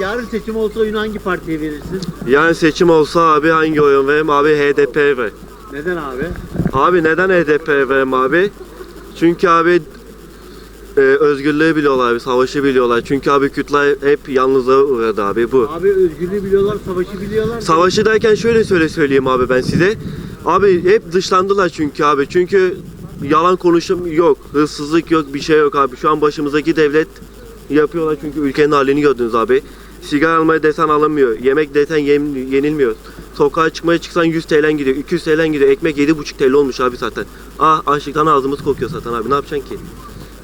yarın seçim olsa oyunu hangi partiye verirsin? Yani seçim olsa abi hangi oyun vereyim abi HDP ver. Neden abi? Abi neden HDP vereyim abi? Çünkü abi e, özgürlüğü biliyorlar abi, savaşı biliyorlar. Çünkü abi Kürtler hep yalnızlığa uğradı abi bu. Abi özgürlüğü biliyorlar, savaşı biliyorlar. Savaşı derken şöyle söyle söyleyeyim abi ben size. Abi hep dışlandılar çünkü abi. Çünkü yalan konuşum yok, hırsızlık yok, bir şey yok abi. Şu an başımızdaki devlet yapıyorlar çünkü ülkenin halini gördünüz abi. Sigara almaya desen alınmıyor. Yemek desen yenilmiyor. Sokağa çıkmaya çıksan 100 TL gidiyor, 200 TL gidiyor. Ekmek 7,5 TL olmuş abi zaten. Ah açlıktan ağzımız kokuyor zaten abi. Ne yapacaksın ki?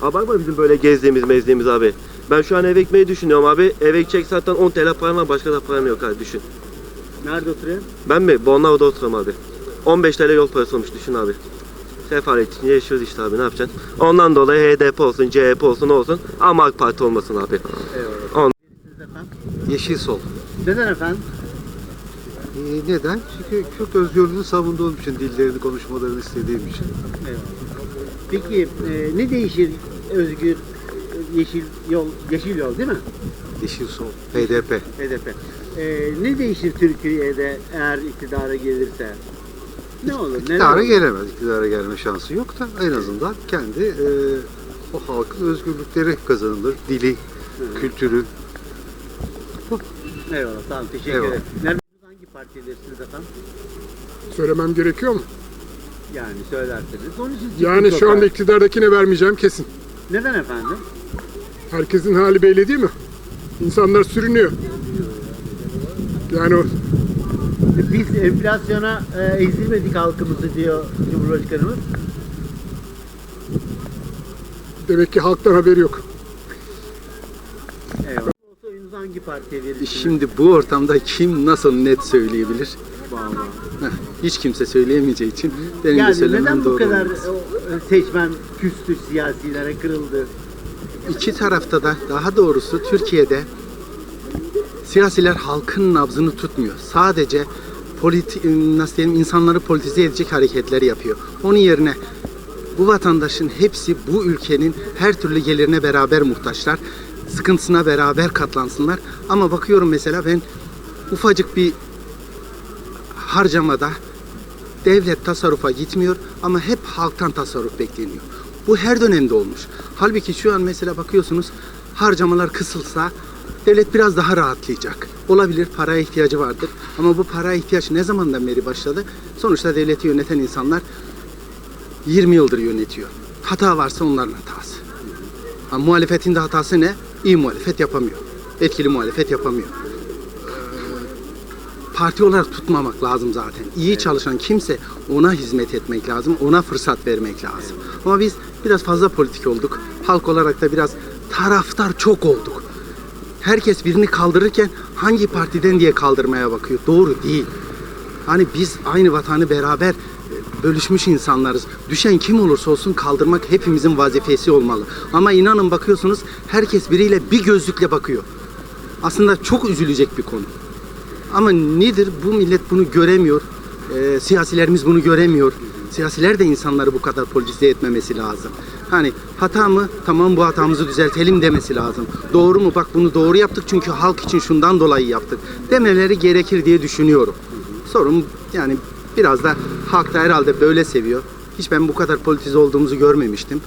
Abi bakma bizim böyle gezdiğimiz mezdiğimiz abi. Ben şu an ev ekmeği düşünüyorum abi. Eve gidecek zaten 10 TL param var. Başka da param yok abi düşün. Nerede oturuyorsun? Ben mi? Bornova'da oturuyorum abi. 15 TL yol parası olmuş düşün abi. Sefalet içinde yaşıyoruz işte abi ne yapacaksın? Ondan dolayı HDP olsun, CHP olsun olsun ama AK Parti olmasın abi. Eyvallah. Yeşil Sol. Neden efendim? Ee, neden? Çünkü Kürt özgürlüğünü savunduğum için, dillerini konuşmalarını istediğim için. Eyvallah. Peki e, ne değişir özgür yeşil yol yeşil yol değil mi? Yeşil Sol, HDP. HDP. E, ne değişir Türkiye'de eğer iktidara gelirse? Ne olur? İktidara olur? gelemez, iktidara gelme şansı yok da en azından kendi e, o halkın özgürlükleri kazanılır. Dili, kültürü. Eyvallah olun teşekkür Eyvallah. ederim. Nerede hangi partiye verirsiniz efendim? Söylemem gerekiyor mu? Yani söylerseniz. Onun için Yani şu anda iktidardakine vermeyeceğim kesin. Neden efendim? Herkesin hali belli değil mi? İnsanlar sürünüyor. Yani o Biz enflasyona e, ezilmedik halkımızı diyor Cumhurbaşkanımız. demek ki halktan haberi yok. Hangi partiye verirsiniz? Şimdi bu ortamda kim nasıl net söyleyebilir? Vallahi. Hiç kimse söyleyemeyeceği için benim de Yani söylemem neden bu doğru kadar olmaz. o, e, seçmen küstü siyasilere kırıldı? İki tarafta da daha doğrusu Türkiye'de siyasiler halkın nabzını tutmuyor. Sadece politi, nasıl diyeyim, insanları politize edecek hareketler yapıyor. Onun yerine bu vatandaşın hepsi bu ülkenin her türlü gelirine beraber muhtaçlar. Sıkıntısına beraber katlansınlar. Ama bakıyorum mesela ben ufacık bir harcamada devlet tasarrufa gitmiyor ama hep halktan tasarruf bekleniyor. Bu her dönemde olmuş. Halbuki şu an mesela bakıyorsunuz harcamalar kısılsa devlet biraz daha rahatlayacak. Olabilir paraya ihtiyacı vardır ama bu paraya ihtiyaç ne zamandan beri başladı? Sonuçta devleti yöneten insanlar 20 yıldır yönetiyor. Hata varsa onların hatası. Ama muhalefetin de hatası ne? İyi muhalefet yapamıyor. Etkili muhalefet yapamıyor parti olarak tutmamak lazım zaten. İyi çalışan kimse ona hizmet etmek lazım, ona fırsat vermek lazım. Ama biz biraz fazla politik olduk. Halk olarak da biraz taraftar çok olduk. Herkes birini kaldırırken hangi partiden diye kaldırmaya bakıyor. Doğru değil. Hani biz aynı vatanı beraber bölüşmüş insanlarız. Düşen kim olursa olsun kaldırmak hepimizin vazifesi olmalı. Ama inanın bakıyorsunuz herkes biriyle bir gözlükle bakıyor. Aslında çok üzülecek bir konu. Ama nedir? Bu millet bunu göremiyor. Ee, siyasilerimiz bunu göremiyor. Siyasiler de insanları bu kadar politize etmemesi lazım. Hani hata mı? Tamam bu hatamızı düzeltelim demesi lazım. Doğru mu? Bak bunu doğru yaptık çünkü halk için şundan dolayı yaptık. Demeleri gerekir diye düşünüyorum. Sorun yani biraz da halk da herhalde böyle seviyor. Hiç ben bu kadar politize olduğumuzu görmemiştim.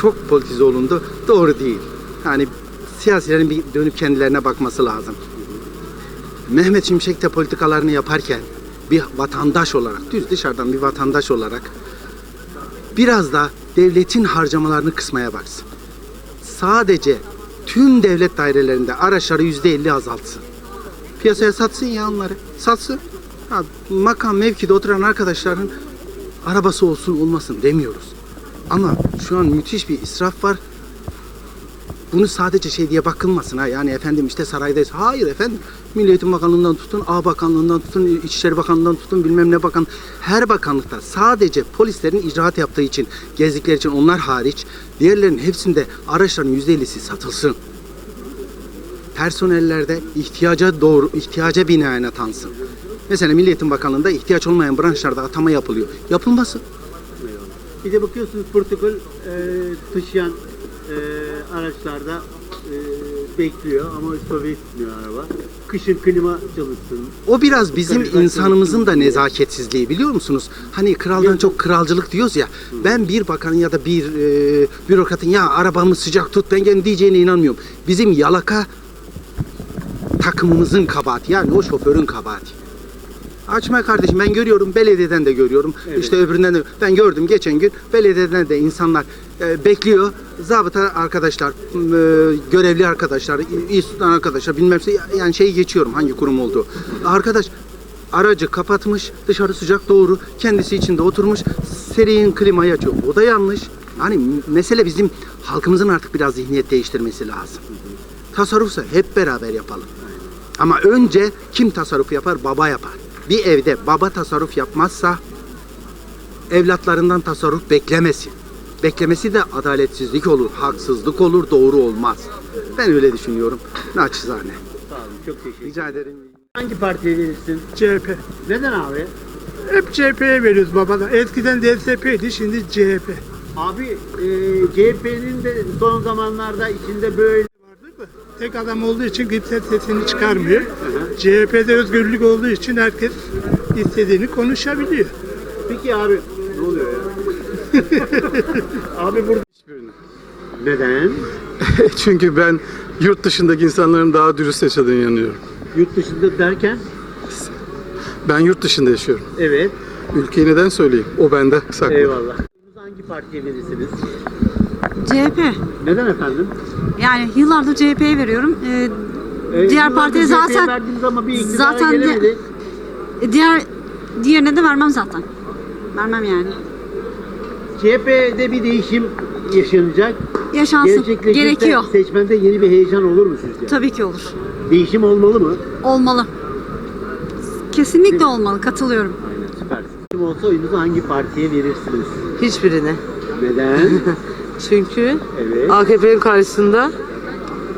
Çok politize olundu. Doğru değil. Yani siyasilerin bir dönüp kendilerine bakması lazım. Mehmet Şimşek de politikalarını yaparken bir vatandaş olarak, düz dışarıdan bir vatandaş olarak biraz da devletin harcamalarını kısmaya baksın. Sadece tüm devlet dairelerinde araçları yüzde elli azaltsın. Piyasaya satsın ya onları. Satsın. Ha, makam mevkide oturan arkadaşların arabası olsun olmasın demiyoruz. Ama şu an müthiş bir israf var bunu sadece şey diye bakılmasın ha yani efendim işte saraydayız. Hayır efendim. Milli Eğitim Bakanlığı'ndan tutun, A Bakanlığı'ndan tutun, İçişleri Bakanlığı'ndan tutun bilmem ne bakan. Her bakanlıkta sadece polislerin icraat yaptığı için, gezdikleri için onlar hariç diğerlerinin hepsinde araçların %50'si satılsın. Personellerde ihtiyaca doğru, ihtiyaca binaen atansın. Mesela Milli Eğitim Bakanlığı'nda ihtiyaç olmayan branşlarda atama yapılıyor. Yapılmasın. Bir de bakıyorsunuz protokol e, taşıyan e, araçlarda e, bekliyor ama sobe etmiyor araba. Kışın klima çalışsın. O biraz bizim ben insanımızın da nezaketsizliği biliyor musunuz? Hani kraldan çok kralcılık diyoruz ya. Ben bir bakanın ya da bir e, bürokratın ya arabamı sıcak tut ben gelin diyeceğine inanmıyorum. Bizim yalaka takımımızın kabahati yani o şoförün kabahati. Açma kardeşim ben görüyorum belediyeden de görüyorum Evet. işte öbüründen de ben gördüm geçen gün belediyeden de insanlar e, bekliyor zabıta arkadaşlar e, görevli arkadaşlar tutan arkadaşlar bilmem şey yani şeyi geçiyorum hangi kurum olduğu arkadaş aracı kapatmış dışarı sıcak doğru kendisi içinde oturmuş serinin klimayı açıyor o da yanlış hani mesele bizim halkımızın artık biraz zihniyet değiştirmesi lazım tasarrufsa hep beraber yapalım ama önce kim tasarruf yapar? Baba yapar. Bir evde baba tasarruf yapmazsa evlatlarından tasarruf beklemesin. Beklemesi de adaletsizlik olur, haksızlık olur, doğru olmaz. Ben öyle düşünüyorum. Naçizane. Sağ olun. Çok teşekkür ederim. Rica ederim. Hangi partiye verirsin? CHP. Neden abi? Hep CHP'ye veriyoruz babadan. Eskiden DSP'ydi şimdi CHP. Abi e, CHP'nin de son zamanlarda içinde böyle tek adam olduğu için kimse sesini çıkarmıyor. CHP'de özgürlük olduğu için herkes istediğini konuşabiliyor. Peki abi ne oluyor ya? abi burada neden? Çünkü ben yurt dışındaki insanların daha dürüst yaşadığını inanıyorum. Yurt dışında derken Ben yurt dışında yaşıyorum. evet Ülkeyi neden söyleyeyim? O bende saklı. eyvallah. Hangi partiye verirsiniz? CHP. Neden efendim? Yani yıllardır CHP'ye veriyorum. Ee, Ee, Diğer partiye zaten- ama bir zaten gelemedi. e, diğer diğerine de vermem zaten. Vermem yani. CHP'de bir değişim yaşanacak. Yaşansın. Gerekiyor. seçmende yeni bir heyecan olur mu sizce? Tabii ki olur. Değişim olmalı mı? Olmalı. Kesinlikle olmalı. Katılıyorum. Aynen süpersin. Kim olsa oyunuzu hangi partiye verirsiniz? Hiçbirine. Neden? Çünkü evet. AKP'nin karşısında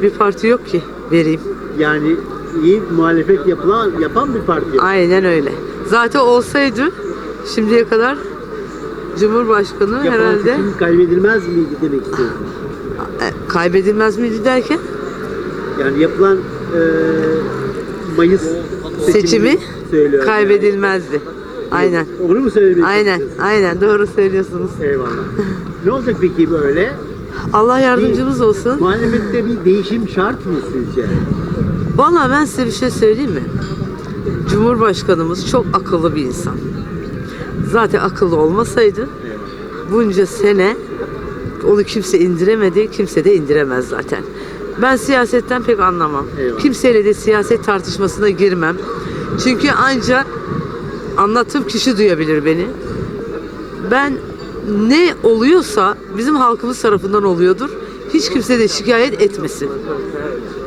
bir parti yok ki vereyim. Yani iyi muhalefet yapılan, yapan bir parti yok. Aynen öyle. Zaten olsaydı şimdiye kadar Cumhurbaşkanı Yapılan herhalde seçim kaybedilmez miydi demek istiyorsun? e, kaybedilmez miydi derken Yani yapılan e, Mayıs Seçimi söylüyorum kaybedilmezdi. Aynen. Yani. Onu mu söylemek Aynen. Aynen doğru söylüyorsunuz. Eyvallah. Ne olacak peki böyle? Allah yardımcımız olsun. Muhalefette bir değişim şart mı sizce? Vallahi ben size bir şey söyleyeyim mi? Cumhurbaşkanımız çok akıllı bir insan. Zaten akıllı olmasaydı bunca sene onu kimse indiremedi, kimse de indiremez zaten. Ben siyasetten pek anlamam. Eyvallah. Kimseyle de siyaset tartışmasına girmem. Çünkü ancak anlattığım kişi duyabilir beni. Ben ne oluyorsa bizim halkımız tarafından oluyordur. Hiç kimse de şikayet etmesin.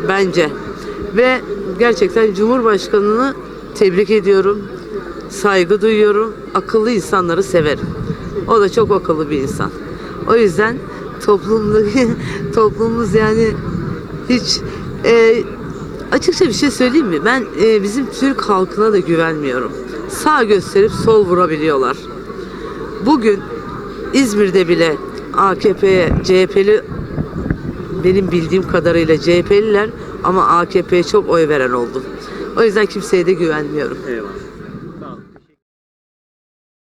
Bence. Ve gerçekten Cumhurbaşkanını tebrik ediyorum. Saygı duyuyorum. Akıllı insanları severim. O da çok akıllı bir insan. O yüzden toplumdaki toplumumuz yani hiç e, açıkça bir şey söyleyeyim mi? Ben e, bizim Türk halkına da güvenmiyorum. Sağ gösterip sol vurabiliyorlar. Bugün İzmir'de bile AKP'ye CHP'li benim bildiğim kadarıyla CHP'liler ama AKP'ye çok oy veren oldu. O yüzden kimseye de güvenmiyorum. Eyvallah.